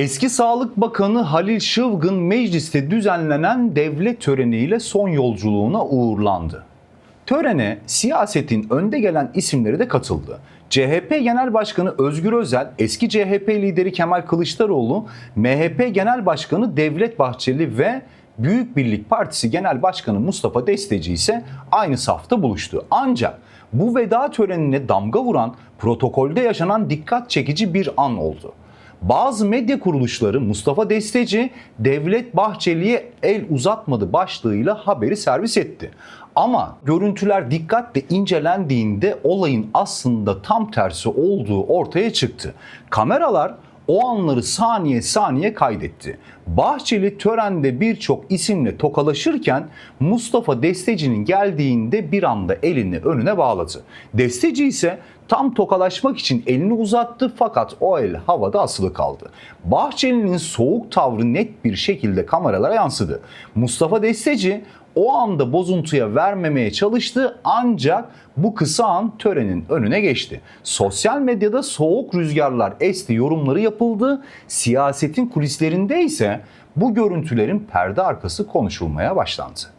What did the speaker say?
Eski Sağlık Bakanı Halil Şıvgın mecliste düzenlenen devlet töreniyle son yolculuğuna uğurlandı. Törene siyasetin önde gelen isimleri de katıldı. CHP Genel Başkanı Özgür Özel, eski CHP lideri Kemal Kılıçdaroğlu, MHP Genel Başkanı Devlet Bahçeli ve Büyük Birlik Partisi Genel Başkanı Mustafa Desteci ise aynı safta buluştu. Ancak bu veda törenine damga vuran protokolde yaşanan dikkat çekici bir an oldu. Bazı medya kuruluşları Mustafa Desteci Devlet Bahçeli'ye el uzatmadı başlığıyla haberi servis etti. Ama görüntüler dikkatle incelendiğinde olayın aslında tam tersi olduğu ortaya çıktı. Kameralar o anları saniye saniye kaydetti. Bahçeli törende birçok isimle tokalaşırken Mustafa Desteci'nin geldiğinde bir anda elini önüne bağladı. Desteci ise tam tokalaşmak için elini uzattı fakat o el havada asılı kaldı. Bahçeli'nin soğuk tavrı net bir şekilde kameralara yansıdı. Mustafa Desteci o anda bozuntuya vermemeye çalıştı ancak bu kısa an törenin önüne geçti. Sosyal medyada soğuk rüzgarlar esti yorumları yapıldı. Siyasetin kulislerinde ise bu görüntülerin perde arkası konuşulmaya başlandı.